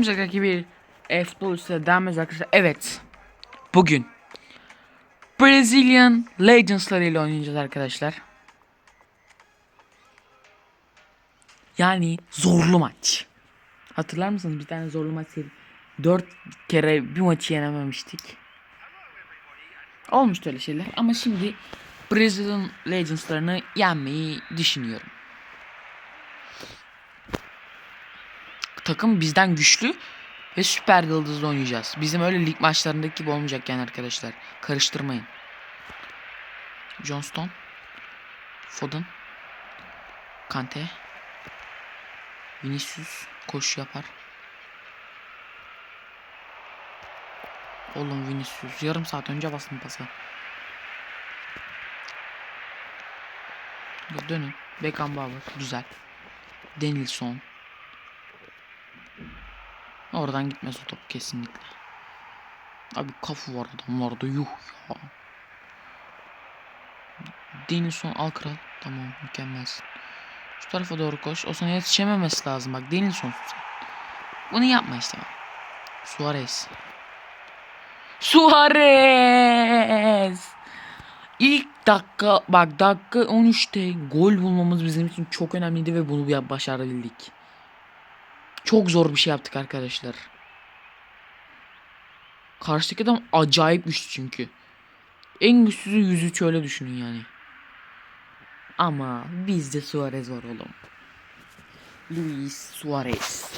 Müzakaki bir e-futbol üstüne devam arkadaşlar. Evet. Bugün Brazilian Legends'ları ile oynayacağız arkadaşlar. Yani zorlu maç. Hatırlar mısınız bir tane zorlu maç seri. 4 kere bir maçı yenememiştik. Olmuştu öyle şeyler ama şimdi Brazilian Legends'larını yenmeyi düşünüyorum. Takım bizden güçlü ve süper yıldızla oynayacağız. Bizim öyle lig maçlarındaki gibi olmayacak yani arkadaşlar. Karıştırmayın. Johnston. Foden. Kante. Vinicius koşu yapar. Oğlum Vinicius yarım saat önce bastım pasa. Ya dönün. Beckenbauer güzel. Denilson. Oradan gitmez o top kesinlikle. Abi kafu var adamlarda yuh ya. Denilson al kral. Tamam mükemmelsin. Şu tarafa doğru koş. O sana yetişememesi lazım. Bak Denilson. Bunu yapma işte bak. Suarez. Suarez. İlk dakika bak dakika 13'te gol bulmamız bizim için çok önemliydi ve bunu başarabildik. Çok zor bir şey yaptık arkadaşlar. Karşıdaki adam acayip güçlü çünkü. En güçsüzü 103 öyle düşünün yani. Ama bizde Suarez var oğlum. Luis Suarez.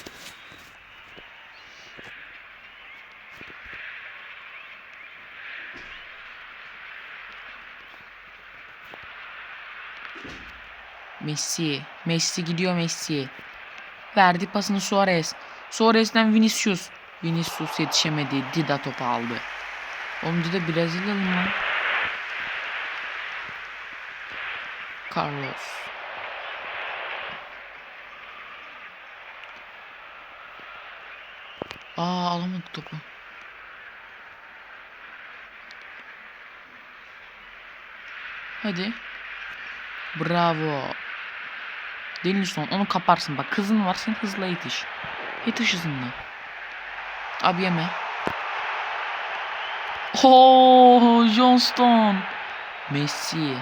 Messi. Messi gidiyor Messi. Verdi pasını Suarez. Suarez'den Vinicius. Vinicius yetişemedi. Dida topu aldı. Oğlum Dida Brezilyalı mı? Carlos. Aa alamadı topu. Hadi. Bravo. Denilson onu kaparsın bak kızın var sen hızla yetiş. Yetiş hızınla. Abi yeme. Oh Johnston. Messi.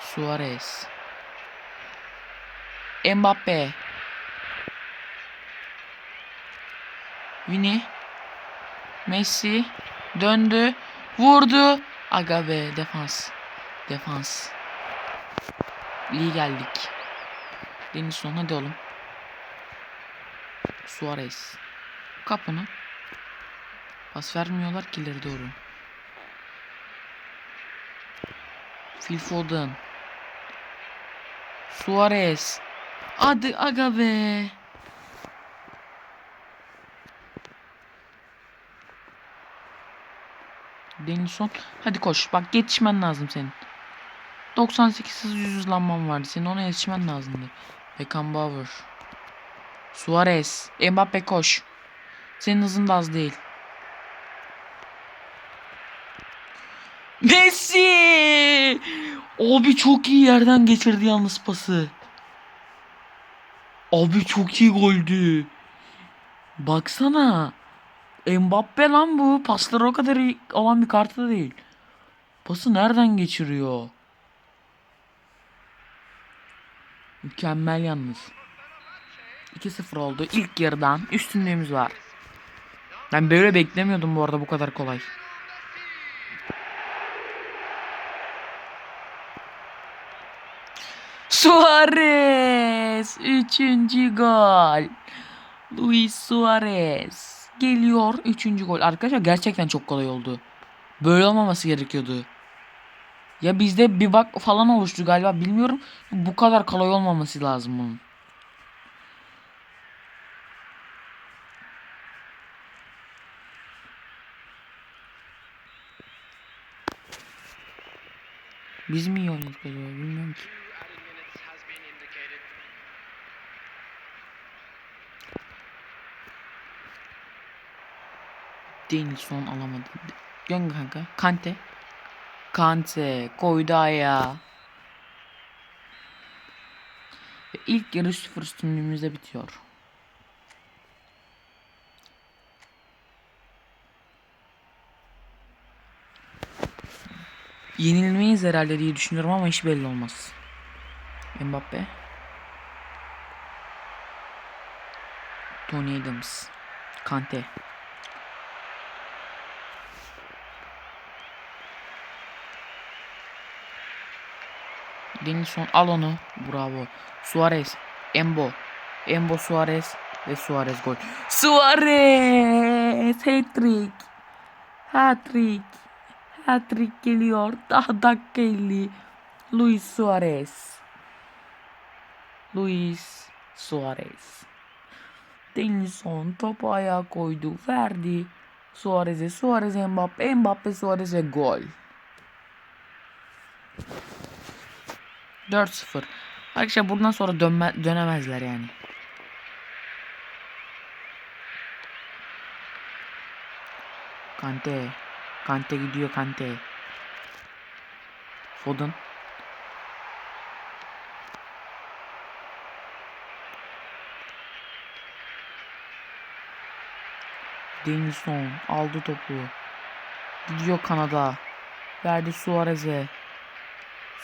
Suarez. Mbappe. Vini. Messi. Döndü. Vurdu. Aga be defans. Defans. İyi geldik. Denilson hadi oğlum. Suarez. Kap onu. Pas vermiyorlar ki ileri doğru. Phil Foden. Suarez. Hadi aga be. Denilson. Hadi koş. Bak yetişmen lazım senin. 98 hız yüz hızlanman vardı. Senin ona yetişmen lazımdı. Beckenbauer. Suarez. Mbappe koş. Senin hızın da az değil. Messi! Abi çok iyi yerden geçirdi yalnız pası. Abi çok iyi goldü. Baksana. Mbappe lan bu. Pasları o kadar iyi olan bir kartı da değil. Pası nereden geçiriyor? Mükemmel yalnız. 2-0 oldu. İlk yarıdan üstünlüğümüz var. Ben böyle beklemiyordum bu arada bu kadar kolay. Suarez! Üçüncü gol. Luis Suarez. Geliyor üçüncü gol. Arkadaşlar gerçekten çok kolay oldu. Böyle olmaması gerekiyordu. Ya bizde bir bak falan oluştu galiba bilmiyorum. Bu kadar kolay olmaması lazım bunun. Biz mi iyi oynadık acaba bilmiyorum ki. Denilson alamadı. Gön kanka. Kante. Kante koydu ayağa. Ve ilk yarış sıfır üstünlüğümüzde bitiyor. Yenilmeyiz herhalde diye düşünüyorum ama hiç belli olmaz. Mbappe. Tony Adams. Kante. Denilson al onu. Bravo. Suarez. Embo. Embo Suarez ve Suarez gol. Suarez hat-trick. Hat-trick. Hat-trick geliyor. Daha dakika 50. Luis Suarez. Luis Suarez. Denilson topu ayağa koydu. Verdi. Suarez'e. Suarez Mbappe. Mbappe Suarez'e gol. 4-0. Arkadaşlar buradan sonra dönme, dönemezler yani. Kante. Kante gidiyor Kante. Foden. Denilson aldı topu. Gidiyor Kanada. Verdi Suarez'e.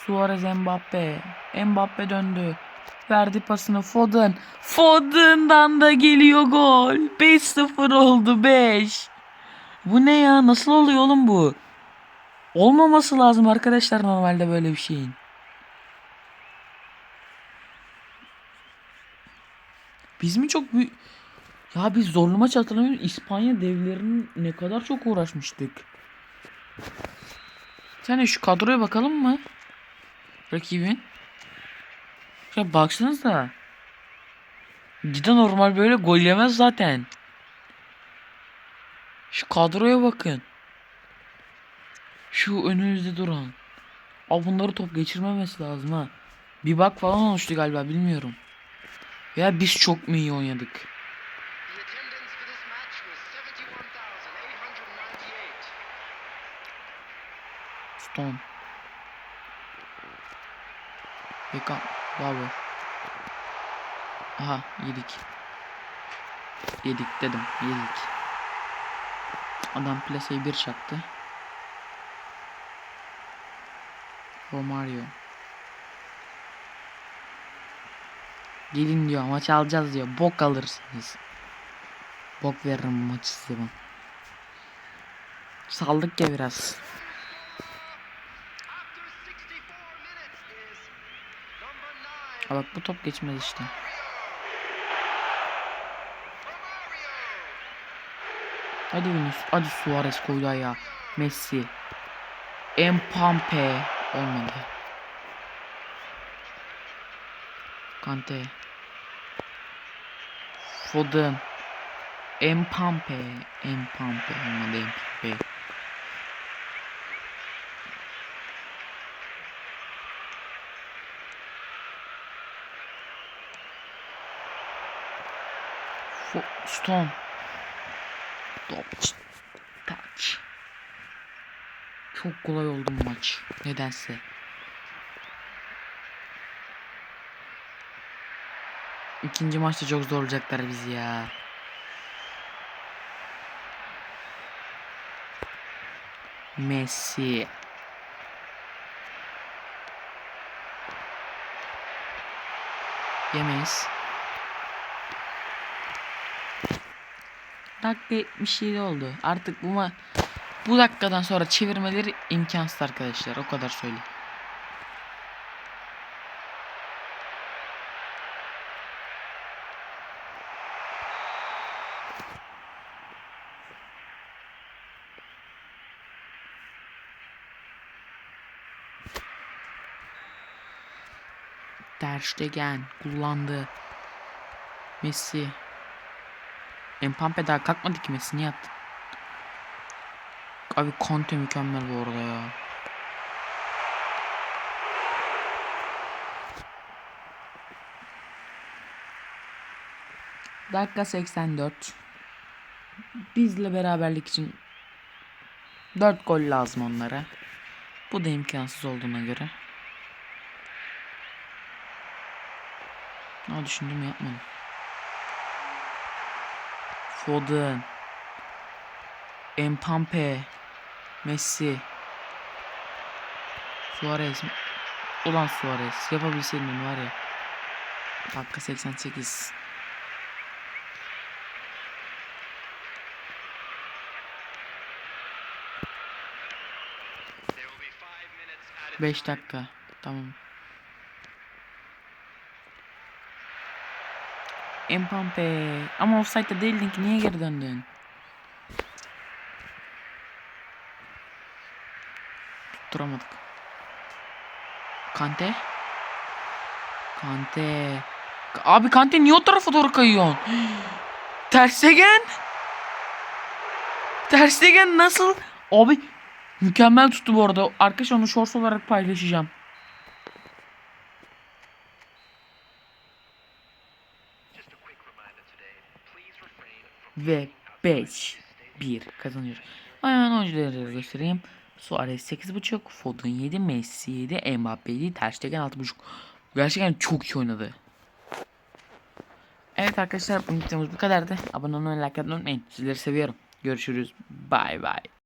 Suarez Mbappe. Mbappe döndü. Verdi pasını Foden. Foden'dan da geliyor gol. 5-0 oldu 5. Bu ne ya? Nasıl oluyor oğlum bu? Olmaması lazım arkadaşlar normalde böyle bir şeyin. Biz mi çok büyük... Ya biz zorlu maç hatırlamıyorum. İspanya devlerinin ne kadar çok uğraşmıştık. Sen de şu kadroya bakalım mı? Rakibin. Ya baksanıza. Gide normal böyle gol yemez zaten. Şu kadroya bakın. Şu önünüzde duran. Aa bunları top geçirmemesi lazım ha. Bir bak falan oluştu galiba bilmiyorum. Veya biz çok mu iyi oynadık? The attendance for this match was 71,898. Stone. Beckham. Bravo. Aha yedik. Yedik dedim. Yedik. Adam plaseyi bir çaktı. Romario. Gelin diyor maç alacağız diyor. Bok alırsınız. Bok veririm maçı size ben. Saldık ya biraz. Ha bak bu top geçmez işte. Hadi Vinicius. Hadi Suarez koydu ayağı. Messi. Empampe. Olmadı. Kante. Foden. Empampe. Empampe. Olmadı Empampe. Stone. Top. Touch. Çok kolay oldu bu maç. Nedense. İkinci maçta çok zorlayacaklar bizi ya. Messi. Yemeyiz. Dakika 77 oldu. Artık bu ma bu dakikadan sonra çevirmeleri imkansız arkadaşlar. O kadar söyleyeyim. Ter Stegen kullandı. Messi. Empampe daha kalkmadı ki Messi niye? Abi Conte mükemmel bu arada ya. Dakika 84. Bizle beraberlik için 4 gol lazım onlara. Bu da imkansız olduğuna göre. Ne düşündüm yapmadım. Foden. Empampe. Messi. Suarez. Ulan Suarez. Yapabilseydin var ya. Dakika 88. There will be five minutes added 5 dakika. Tamam. Empampe. Ama offside'da değildin ki niye geri döndün? Tutturamadık. Kante. Kante. Abi Kante niye o tarafa doğru kayıyorsun? Tersegen. Tersegen nasıl? Abi mükemmel tuttu bu arada. Arkadaşlar onu shorts olarak paylaşacağım. Ve 5 1 kazanıyor. Hemen oyuncuları göstereyim. Suarez 8.5, Foden 7, Messi 7, Mbappe 7, Ter Stegen 6.5. Gerçekten çok iyi oynadı. Evet arkadaşlar bu videomuz bu kadardı. Abone olmayı, like atmayı unutmayın. Sizleri seviyorum. Görüşürüz. Bay bay.